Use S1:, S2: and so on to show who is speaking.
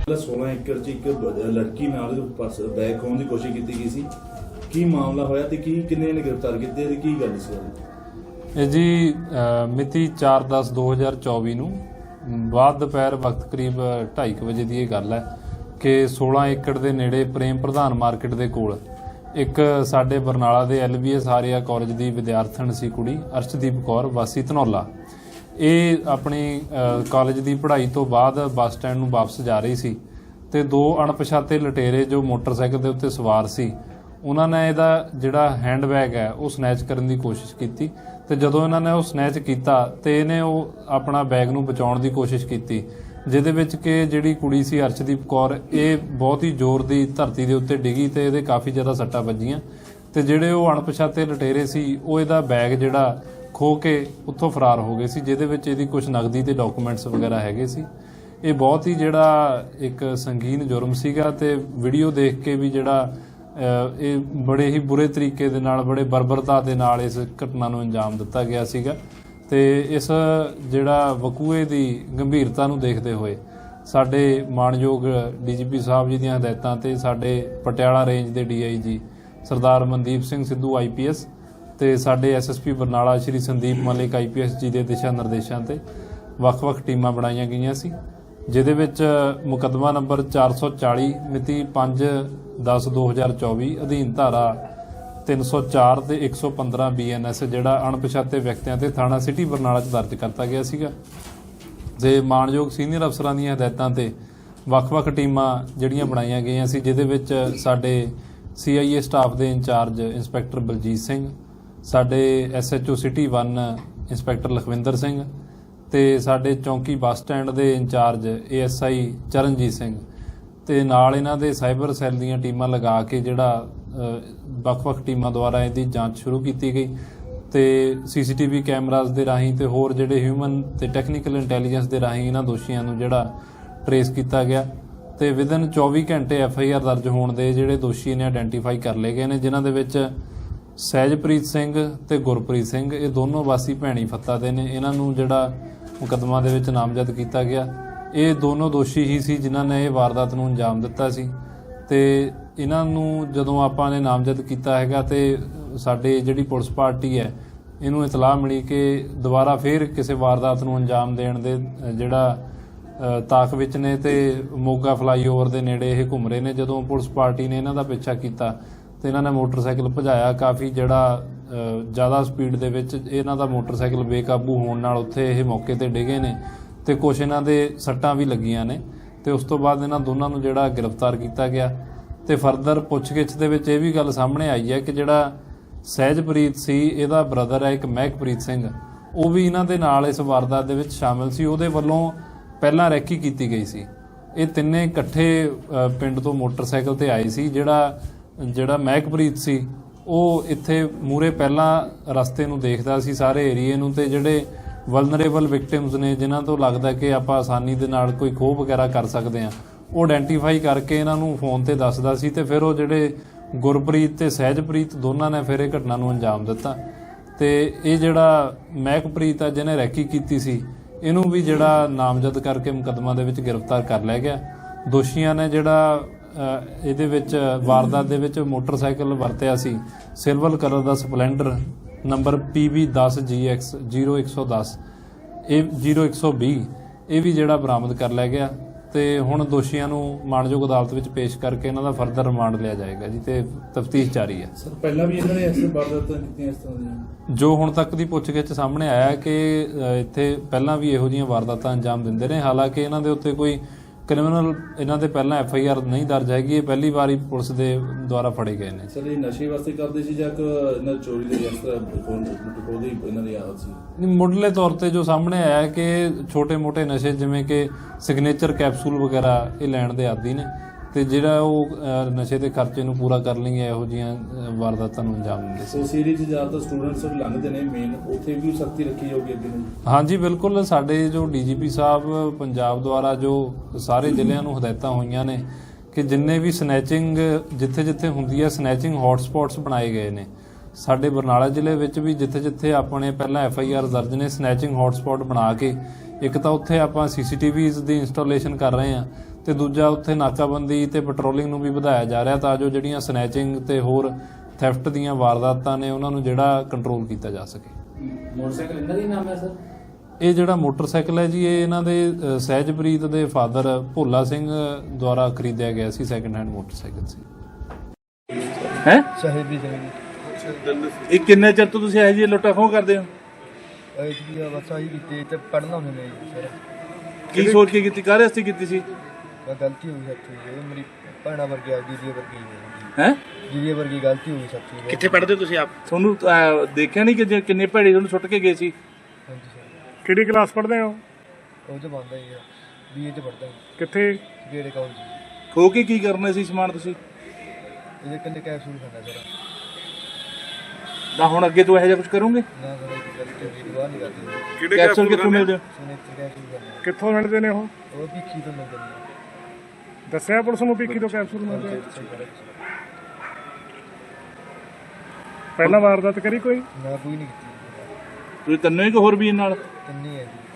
S1: ਪਹਿਲਾਂ 16 ਏਕੜ 'ਚ ਇੱਕ ਬ- ਲੜਕੀ ਨਾਲ ਪਾਸ ਬੈਗ ਖੋਣ ਦੀ ਕੋਸ਼ਿਸ਼ ਕੀਤੀ ਗਈ ਸੀ ਕੀ ਮਾਮਲਾ ਹੋਇਆ ਤੇ ਕੀ ਕਿੰਨੇ ਨੇ ਗ੍ਰਿਫਤਾਰ ਕੀਤੇ ਤੇ ਕੀ ਗੱਲ ਸੀ ਉਹਦੀ?
S2: ਇਹ ਜੀ ਅ, ਮਿਤੀ 4/10/2024 ਨੂੰ ਬਾਅਦ ਦੁਪਹਿਰ ਵਕਤ ਕਰੀਬ 2:30 ਵਜੇ ਦੀ ਇਹ ਗੱਲ ਹੈ ਕਿ 16 ਏਕੜ ਦੇ ਨੇੜੇ ਪ੍ਰੇਮ ਪ੍ਰਧਾਨ ਮਾਰਕੀਟ ਦੇ ਕੋਲ ਇੱਕ ਸਾਡੇ ਬਰਨਾਲਾ ਦੇ ਐਲਬੀਐਸ ਆਰੀਆ ਕਾਲਜ ਦੀ ਵਿਦਿਆਰਥਣ ਸੀ ਕੁੜੀ ਅਰਸ਼ਦੀਪ ਕੌਰ ਵਾਸੀ ਧਨੌਲਾ। ਇਹ ਆਪਣੀ ਕਾਲਜ ਦੀ ਪੜ੍ਹਾਈ ਤੋਂ ਬਾਅਦ ਬੱਸ ਸਟੈਂਡ ਨੂੰ ਵਾਪਸ ਜਾ ਰਹੀ ਸੀ ਤੇ ਦੋ ਅਣਪਛਾਤੇ ਲਟੇਰੇ ਜੋ ਮੋਟਰਸਾਈਕਲ ਦੇ ਉੱਤੇ ਸਵਾਰ ਸੀ ਉਹਨਾਂ ਨੇ ਇਹਦਾ ਜਿਹੜਾ ਹੈਂਡਬੈਗ ਹੈ ਉਹ ਸਨੈਚ ਕਰਨ ਦੀ ਕੋਸ਼ਿਸ਼ ਕੀਤੀ ਤੇ ਜਦੋਂ ਇਹਨਾਂ ਨੇ ਉਹ ਸਨੈਚ ਕੀਤਾ ਤੇ ਇਹਨੇ ਉਹ ਆਪਣਾ ਬੈਗ ਨੂੰ ਬਚਾਉਣ ਦੀ ਕੋਸ਼ਿਸ਼ ਕੀਤੀ, ਜਿਹਦੇ ਵਿੱਚ ਕਿ ਜਿਹੜੀ ਕੁੜੀ ਸੀ ਅਰਸ਼ਦੀਪ ਕੌਰ, ਇਹ ਬਹੁਤ ਹੀ ਜ਼ੋਰ ਦੀ ਧਰਤੀ ਦੇ ਉੱਤੇ ਡਿੱਗੀ ਤੇ ਇਹਦੇ ਕਾਫੀ ਜ਼ਿਆਦਾ ਸੱਟਾਂ ਵੱਜੀਆਂ ਤੇ ਜਿਹੜੇ ਉਹ ਅਣਪਛਾਤੇ ਲਟੇਰੇ ਸੀ, ਉਹ ਇਹਦਾ ਬੈਗ ਜਿਹੜਾ ਖੋ ਕੇ ਉੱਥੋਂ ਫਰਾਰ ਹੋ ਗਏ ਸੀ, ਜਿਹਦੇ ਵਿੱਚ ਇਹਦੀ ਕੁਝ ਨਗਦੀ ਤੇ ਡਾਕੂਮੈਂਟਸ ਵਗੈਰਾ ਹੈਗੇ ਸੀ। ਇਹ ਬਹੁਤ ਹੀ ਜਿਹੜਾ ਇੱਕ ਸੰਗੀਨ ਜੁਰਮ ਸੀਗਾ ਤੇ ਵੀਡੀਓ ਦੇਖ ਕੇ ਵੀ ਜਿਹੜਾ ਇਹ ਬੜੇ ਹੀ ਬੁਰੇ ਤਰੀਕੇ ਦੇ ਨਾਲ, ਬੜੇ ਬਰਬਰਤਾ ਦੇ ਨਾਲ ਇਸ ਘਟਨਾ ਨੂੰ ਅੰਜਾਮ ਦਿੱਤਾ ਗਿਆ ਸੀਗਾ। ਤੇ ਇਸ ਜਿਹੜਾ ਵਕੂਏ ਦੀ ਗੰਭੀਰਤਾ ਨੂੰ ਦੇਖਦੇ ਹੋਏ ਸਾਡੇ ਮਾਣਯੋਗ ਡੀਜੀਪੀ ਸਾਹਿਬ ਜੀ ਦੀਆਂ ਹਦਾਇਤਾਂ ਤੇ ਸਾਡੇ ਪਟਿਆਲਾ ਰੇਂਜ ਦੇ ਡੀਆਈਜੀ ਸਰਦਾਰ ਮਨਦੀਪ ਸਿੰਘ ਸਿੱਧੂ ਆਈਪੀਐਸ ਤੇ ਸਾਡੇ ਐਸਐਸਪੀ ਬਰਨਾਲਾ ਸ਼੍ਰੀ ਸੰਦੀਪ ਮਲਿਕ ਆਈਪੀਐਸ ਜੀ ਦੇ ਦਿਸ਼ਾ ਨਿਰਦੇਸ਼ਾਂ ਤੇ ਵੱਖ-ਵੱਖ ਟੀਮਾਂ ਬਣਾਈਆਂ ਗਈਆਂ ਸੀ। ਜਿਹਦੇ ਵਿੱਚ ਮੁਕੱਦਮਾ ਨੰਬਰ 440 ਮਿਤੀ 5/10/2024 ਅਧੀਨ ਧਾਰਾ 304 ਤੇ 115 ਬੀਐਨਐਸ ਜਿਹੜਾ ਅਣਪਛਾਤੇ ਵਿਅਕਤੀਆਂ ਤੇ ਥਾਣਾ ਸਿਟੀ ਬਰਨਾਲਾ 'ਚ ਦਰਜ ਕਰਤਾ ਗਿਆ ਸੀਗਾ। ਤੇ ਮਾਣਯੋਗ ਸੀਨੀਅਰ ਅਫਸਰਾਂ ਦੀਆਂ ਹਦਾਇਤਾਂ ਤੇ ਵੱਖ-ਵੱਖ ਟੀਮਾਂ ਜਿਹੜੀਆਂ ਬਣਾਈਆਂ ਗਈਆਂ ਸੀ, ਜਿਹਦੇ ਵਿੱਚ ਸਾਡੇ ਸੀਆਈਏ ਸਟਾਫ ਦੇ ਇੰਚਾਰਜ ਇੰਸਪੈਕਟਰ ਬਲਜੀਤ ਸਿੰਘ, ਸਾਡੇ SHO city 1 inspector Lakhwinder Singh ਤੇ ਸਾਡੇ ਚੌਂਕੀ ਬੱਸ ਸਟੈਂਡ ਦੇ ਇੰਚਾਰਜ ਏਐਸਆਈ ਚਰਨਜੀਤ ਸਿੰਘ ਤੇ ਨਾਲ ਇਹਨਾਂ ਦੇ ਸਾਈਬਰ ਸੈੱਲ ਦੀਆਂ ਟੀਮਾਂ ਲਗਾ ਕੇ ਜਿਹੜਾ ਵੱਖ-ਵੱਖ ਟੀਮਾਂ ਦੁਆਰਾ ਇਹਦੀ ਜਾਂਚ ਸ਼ੁਰੂ ਕੀਤੀ ਗਈ ਤੇ ਸੀਸੀਟੀਵੀ ਕੈਮਰਾਜ਼ ਦੇ ਰਾਹੀਂ ਤੇ ਹੋਰ ਜਿਹੜੇ ਹਿਊਮਨ ਤੇ ਟੈਕਨੀਕਲ ਇੰਟੈਲੀਜੈਂਸ ਦੇ ਰਾਹੀਂ ਇਹਨਾਂ ਦੋਸ਼ੀਆਂ ਨੂੰ ਜਿਹੜਾ ਟਰੇਸ ਕੀਤਾ ਗਿਆ ਤੇ ਵਿਦਨ 24 ਘੰਟੇ ਐਫ ਆਈ ਆਰ ਦਰਜ ਹੋਣ ਦੇ ਜਿਹੜੇ ਦੋਸ਼ੀ ਨੇ ਆਇਡੈਂਟੀਫਾਈ ਕਰ ਲਏ ਗਏ ਨੇ, ਜਿਨ੍ਹਾਂ ਦੇ ਵਿੱਚ ਸਹਿਜਪ੍ਰੀਤ ਸਿੰਘ ਤੇ ਗੁਰਪ੍ਰੀਤ ਸਿੰਘ, ਇਹ ਦੋਨੋਂ ਵਾਸੀ ਭੈਣੀ ਫੱਤਾ ਦੇ ਨੇ। ਇਹਨਾਂ ਨੂੰ ਜਿਹੜਾ ਮੁਕੱਦਮਾ ਦੇ ਵਿੱਚ ਨਾਮਜ਼ਦ ਕੀਤਾ ਗਿਆ। ਇਹ ਦੋਨੋਂ ਦੋਸ਼ੀ ਹੀ ਸੀ ਜਿਨ੍ਹਾਂ ਨੇ ਇਹ ਵਾਰਦਾਤ ਨੂੰ ਅੰਜਾਮ ਦਿੱਤਾ ਸੀ। ਤੇ ਇਹਨਾਂ ਨੂੰ ਜਦੋਂ ਆਪਾਂ ਨੇ ਨਾਮਜ਼ਦ ਕੀਤਾ ਹੈਗਾ ਤੇ ਸਾਡੇ ਜਿਹੜੀ ਪੁਲਿਸ ਪਾਰਟੀ ਹੈ, ਇਹਨੂੰ ਇਤਲਾਹ ਮਿਲੀ ਕਿ ਦੁਬਾਰਾ ਫੇਰ ਕਿਸੇ ਵਾਰਦਾਤ ਨੂੰ ਅੰਜਾਮ ਦੇਣ ਦੇ ਜਿਹੜਾ ਤਾਕ ਵਿੱਚ ਨੇ ਤੇ ਮੋਗਾ ਫਲਾਈਓਵਰ ਦੇ ਨੇੜੇ ਇਹ ਘੁੰਮ ਰਹੇ ਨੇ। ਜਦੋਂ ਪੁਲਿਸ ਪਾਰਟੀ ਨੇ ਇਹਨਾਂ ਦਾ ਪਿੱਛਾ ਕੀਤਾ ਤੇ ਇਹਨਾਂ ਨੇ ਮੋਟਰਸਾਈਕਲ ਭਜਾਇਆ, ਕਾਫੀ ਜਿਹੜਾ ਜ਼ਿਆਦਾ ਸਪੀਡ ਦੇ ਵਿੱਚ ਇਹਨਾਂ ਦਾ ਮੋਟਰਸਾਈਕਲ ਬੇਕਾਬੂ ਹੋਣ ਨਾਲ ਉੱਥੇ ਇਹ ਮੌਕੇ ਤੇ ਡਿੱਗੇ ਨੇ ਤੇ ਕੁਝ ਇਹਨਾਂ ਦੇ ਸੱਟਾਂ ਵੀ ਲੱਗੀਆਂ ਨੇ ਤੇ ਉਸ ਤੋਂ ਬਾਅਦ ਇਹਨਾਂ ਦੋਨਾਂ ਨੂੰ ਜਿਹੜਾ ਗ੍ਰਿਫਤਾਰ ਕੀਤਾ ਗਿਆ। ਤੇ ਫਰਦਰ ਪੁੱਛਗਿੱਛ ਦੇ ਵਿੱਚ ਇਹ ਵੀ ਗੱਲ ਸਾਹਮਣੇ ਆਈ ਹੈ ਕਿ ਜਿਹੜਾ ਸਹਿਜਪ੍ਰੀਤ ਸੀ, ਇਹਦਾ ਬ੍ਰਦਰ ਹੈ ਇੱਕ ਮਹਿਕਪ੍ਰੀਤ ਸਿੰਘ। ਉਹ ਵੀ ਇਹਨਾਂ ਦੇ ਨਾਲ ਇਸ ਵਾਰਦਾਤ ਦੇ ਵਿੱਚ ਸ਼ਾਮਿਲ ਸੀ। ਉਹਦੇ ਵੱਲੋਂ ਪਹਿਲਾਂ ਰੈਕੀ ਕੀਤੀ ਗਈ ਸੀ। ਇਹ ਤਿੰਨੇ ਇਕੱਠੇ ਪਿੰਡ ਤੋਂ ਮੋਟਰਸਾਈਕਲ ਤੇ ਆਏ ਸੀ। ਜਿਹੜਾ ਜਿਹੜਾ ਮਹਿਕਪ੍ਰੀਤ ਸੀ ਉਹ ਇੱਥੇ ਮੂਰੇ ਪਹਿਲਾਂ ਰਸਤੇ ਨੂੰ ਦੇਖਦਾ ਸੀ, ਸਾਰੇ ਏਰੀਏ ਨੂੰ ਤੇ ਜਿਹੜੇ ਵਲਨਰੇਬਲ ਵਿਕਟਿਮਸ ਨੇ, ਜਿਨ੍ਹਾਂ ਤੋਂ ਲੱਗਦਾ ਕਿ ਆਪਾਂ ਆਸਾਨੀ ਦੇ ਨਾਲ ਕੋਈ ਖੋਹ ਵਗੈਰਾ ਕਰ ਸਕਦੇ ਆ ਉਹ ਆਇਡੈਂਟੀਫਾਈ ਕਰਕੇ ਇਹਨਾਂ ਨੂੰ ਫੋਨ ਤੇ ਦੱਸਦਾ ਸੀ ਤੇ ਫਿਰ ਉਹ ਜਿਹੜੇ ਗੁਰਪ੍ਰੀਤ ਤੇ ਸਹਿਜਪ੍ਰੀਤ ਦੋਨਾਂ ਨੇ ਫਿਰ ਇਹ ਘਟਨਾ ਨੂੰ ਅੰਜਾਮ ਦਿੱਤਾ। ਤੇ ਇਹ ਜਿਹੜਾ ਮਹਿਕਪ੍ਰੀਤ ਆ, ਜਿਹਨੇ ਰੈਕੀ ਕੀਤੀ ਸੀ, ਇਹਨੂੰ ਵੀ ਜਿਹੜਾ ਨਾਮਜ਼ਦ ਕਰਕੇ ਮੁਕੱਦਮਾ ਦੇ ਵਿੱਚ ਗ੍ਰਿਫਤਾਰ ਕਰ ਲਿਆ ਗਿਆ। ਦੋਸ਼ੀਆਂ ਨੇ ਜਿਹੜਾ ਇਹਦੇ ਵਿੱਚ ਵਾਰਦਾਤ ਦੇ ਵਿੱਚ ਮੋਟਰਸਾਈਕਲ ਵਰਤਿਆ ਸੀ। ਸਿਲਵਰ ਕਲਰ ਦਾ ਸਪਲੈਂਡਰ ਨੰਬਰ PB10GX 0110 ਇਹ 0120 ਇਹ ਵੀ ਜਿਹੜਾ ਬਰਾਮਦ ਕਰ ਲਿਆ ਗਿਆ ਤੇ ਹੁਣ ਦੋਸ਼ੀਆਂ ਨੂੰ ਮਾਣਯੋਗ ਅਦਾਲਤ ਵਿੱਚ ਪੇਸ਼ ਕਰਕੇ ਇਹਨਾਂ ਦਾ ਫਰਦਰ ਰਿਮਾਂਡ ਲਿਆ ਜਾਏਗਾ ਜੀ ਤੇ ਤਫਤੀਸ਼ ਜਾਰੀ ਹੈ।
S1: ਸਰ ਪਹਿਲਾਂ ਵੀ ਇਹਨਾਂ ਨੇ ਐਸੇ ਵਾਰਦਾਤਾਂ ਕੀਤੀਆਂ ਇਸ ਤਰ੍ਹਾਂ ਦੀਆਂ?
S2: ਜੋ ਹੁਣ ਤੱਕ ਦੀ ਪੁੱਛਗਿੱਛ ਸਾਹਮਣੇ ਆਇਆ ਕਿ ਇੱਥੇ ਪਹਿਲਾਂ ਵੀ ਇਹੋ ਜਿਹੀਆਂ ਵਾਰਦਾਤਾਂ ਅੰਜਾਮ ਦਿੰਦੇ ਨੇ। ਹਾਲਾਂਕਿ ਇਹਨਾਂ ਦੇ ਉੱਤੇ ਕੋਈ ਕ੍ਰਿਮੀਨਲ ਇਹਨਾਂ ਦੇ ਪਹਿਲਾਂ ਐਫ ਆਈ ਆਰ ਨਹੀਂ ਦਰਜ ਹੈਗੀ ਇਹ ਪਹਿਲੀ ਵਾਰੀ ਪੁਲਿਸ ਦੇ ਦੁਆਰਾ ਫੜੇ ਗਏ ਨੇ।
S1: ਸਰ ਇਹ ਨਸ਼ੇ ਵਾਸਤੇ ਕਰਦੇ ਸੀ ਜਾਂ ਕਿ ਇਹਨਾਂ ਚੋਰੀ ਦੇ ਤਰ੍ਹਾਂ ਫੋਨ ਉਹਦੀ ਇਹਨਾਂ ਦੀ ਆਦਤ ਸੀ?
S2: ਨਹੀਂ, ਮੁੱਢਲੇ ਤੌਰ ਤੇ ਜੋ ਸਾਹਮਣੇ ਆਇਆ ਕਿ ਛੋਟੇ-ਮੋਟੇ ਨਸ਼ੇ ਜਿਵੇਂ ਕਿ ਸਿਗਨੇਚਰ ਕੈਪਸੂਲ ਵਗੈਰਾ ਇਹ ਲੈਣ ਦੇ ਆਦੀ ਨੇ। ਤੇ ਜਿਹੜਾ ਉਹ ਅਹ, ਨਸ਼ੇ ਦੇ ਖਰਚੇ ਨੂੰ ਪੂਰਾ ਕਰਨ ਲਈ ਇਹੋ ਅਹ, ਵਾਰਦਾਤਾਂ ਨੂੰ ਅੰਜਾਮ ਦਿੰਦੇ ਸੀ।
S1: ਏਰੀਆ 'ਚ ਜ਼ਿਆਦਾਤਰ ਸਟੂਡੈਂਟਸ ਲੰਘਦੇ ਨੇ ਮੇਨ ਉੱਥੇ ਵੀ ਸਖਤੀ ਰੱਖੀ ਜਾਊਗੀ ਅੱਗੇ ਨੂੰ।
S2: ਹਾਂਜੀ ਬਿਲਕੁਲ। ਸਾਡੇ ਜੋ ਡੀਜੀਪੀ ਸਾਹਿਬ ਪੰਜਾਬ ਦੁਆਰਾ ਜੋ ਸਾਰੇ ਜ਼ਿਲ੍ਹਿਆਂ ਨੂੰ ਹਦਾਇਤਾਂ ਹੋਈਆਂ ਨੇ ਕਿ ਜਿੰਨੇ ਵੀ ਸਨੈਚਿੰਗ ਜਿੱਥੇ-ਜਿੱਥੇ ਹੁੰਦੀ ਹੈ ਸਨੈਚਿੰਗ ਹੌਟਸਪੌਟਸ ਬਣਾਏ ਗਏ ਨੇ। ਸਾਡੇ ਬਰਨਾਲਾ ਜ਼ਿਲ੍ਹੇ ਵਿੱਚ ਵੀ ਜਿੱਥੇ-ਜਿੱਥੇ ਆਪਣੇ ਪਹਿਲਾਂ ਐਫ ਆਈ ਆਰ ਦਰਜ ਨੇ ਸਨੈਚਿੰਗ ਹੌਟਸਪੌਟ ਬਣਾ ਕੇ ਇੱਕ ਤਾਂ ਉੱਥੇ ਆਪਾਂ ਸੀਸੀਟੀਵੀਜ਼ ਦੀ ਇੰਸਟਾਲੇਸ਼ਨ ਕਰ ਰਹੇ ਹਾਂ ਤੇ ਦੂਜਾ ਉੱਥੇ ਨਾਕਾਬੰਦੀ ਤੇ ਪੈਟਰੋਲਿੰਗ ਨੂੰ ਵੀ ਵਧਾਇਆ ਜਾ ਰਿਹਾ ਤਾਂ ਜੋ ਜਿਹੜੀਆਂ ਸਨੈਚਿੰਗ ਤੇ ਹੋਰ ਥੈਫਟ ਦੀਆਂ ਵਾਰਦਾਤਾਂ ਨੇ ਉਹਨਾਂ ਨੂੰ ਜਿਹੜਾ ਕੰਟਰੋਲ ਕੀਤਾ ਜਾ ਸਕੇ।
S3: ਮੋਟਰਸਾਈਕਲ ਇਹਨਾਂ ਦਾ ਨਾਮ ਹੈ ਸਰ?
S2: ਇਹ ਜਿਹੜਾ ਮੋਟਰਸਾਈਕਲ ਹੈ ਜੀ ਇਹ ਇਹਨਾਂ ਦੇ ਸਹਿਜਪ੍ਰੀਤ ਦੇ ਫਾਦਰ ਭੋਲਾ ਸਿੰਘ ਦੁਆਰਾ ਖਰੀਦਿਆ ਗਿਆ ਸੀ ਸੈਕੰਡ ਹੈਂਡ ਮੋਟਰਸਾਈਕਲ ਸੀ।
S1: ਹੈ?
S4: ਸਾਹਿਬੀ ਸਿੰਘ।
S1: ਇਹ ਕਿੰਨੇ ਚਿਰ ਤੋਂ ਤੁਸੀਂ ਇਹ ਜੀ ਲੁੱਟਾ ਖੋਹ ਕਰਦੇ ਹੋ?
S4: ਇਹ ਜੀ ਬਸ ਆਹੀ ਕੀਤੀ ਤੇ ਪੜਨਾ ਹੁੰਦੇ ਨੇ ਜੀ ਸਰ।
S1: ਕੀ ਸੋਚ ਕੇ ਕੀਤੀ ਕਾਹਦੇ ਵਾਸਤੇ ਕੀਤੀ ਸੀ?
S4: ਮੈਂ ਗਲਤੀ ਹੋ ਗਈ ਸੱਚੀ ਇਹ ਮੇਰੀ ਭੈਣਾ ਵਰਗੀ ਆ ਦੀਦੀ ਵਰਗੀ ਹੈ
S1: ਹੈ?
S4: ਦੀਦੀ ਵਰਗੀ ਗਲਤੀ ਹੋ ਗਈ ਸੱਚੀ
S5: ਕਿੱਥੇ ਪੜ੍ਹਦੇ ਹੋ ਤੁਸੀਂ ਆਪ?
S1: ਤੁਹਾਨੂੰ ਅਹ, ਦੇਖਿਆ ਨਹੀਂ ਕਿ ਜੇ ਕਿੰਨੇ ਭੈੜੇ ਤੁਹਾਨੂੰ ਸੁੱਟ ਕੇ ਗਏ ਸੀ?
S4: ਹਾਂਜੀ ਸਰ।
S5: ਕਿਹੜੀ ਕਲਾਸ ਪੜ੍ਹਦੇ ਹੋ?
S4: ਉਹ ਚ ਬੰਦਾ ਹੀ ਆ ਬੀਏ ਚ ਪੜਦਾ
S5: ਕਿੱਥੇ?
S4: ਗੇੜੇ ਕਾਲਜ
S1: ਖੋ ਕੇ ਕੀ ਕਰਨਾ ਸੀ ਸਮਾਨ ਤੁਸੀਂ?
S4: ਇਹਦੇ ਕੰਨੇ ਕੈਪਸੂਲ ਖਾਣਾ ਸਰ।
S1: ਤਾਂ ਹੁਣ ਅੱਗੇ ਤੋਂ ਇਹੋ ਜਿਹਾ ਕੁਝ ਕਰੋਗੇ?
S4: ਨਾ ਸਰ ਇਹ ਗਲਤੀ ਹੋ ਗਈ ਦੁਬਾਰਾ ਨਹੀਂ ਕਰਦੀ।
S5: ਕਿਹੜੇ
S1: ਕੈਪਸੂਲ ਕਿੱਥੋਂ ਮਿਲਦੇ?
S4: ਸੁਣੇ ਤੇ
S5: ਕਿੱਥੋਂ ਮਿਲਦੇ ਨੇ ਉਹ?
S4: ਉਹ ਤੋਂ ਮਿਲਦੇ ਨੇ।
S5: ਦੱਸਿਆ ਪੁਲਿਸ ਨੂੰ ਪੀਕੀ ਤੋਂ ਕੈਪਸੂਲ ਮਿਲਦੇ ਆ? ਪਹਿਲਾਂ ਵਾਰਦਾਤ ਕਰੀ ਕੋਈ?
S4: ਨਾ ਕੋਈ ਨਹੀਂ ਕੀਤੀ।
S1: ਤੁਸੀਂ ਤੰਨੇ ਕਿ ਹੋਰ ਵੀ ਇਹ ਨਾਲ?
S4: ਤਿੰਨੇ ਹੈ ਜੀ।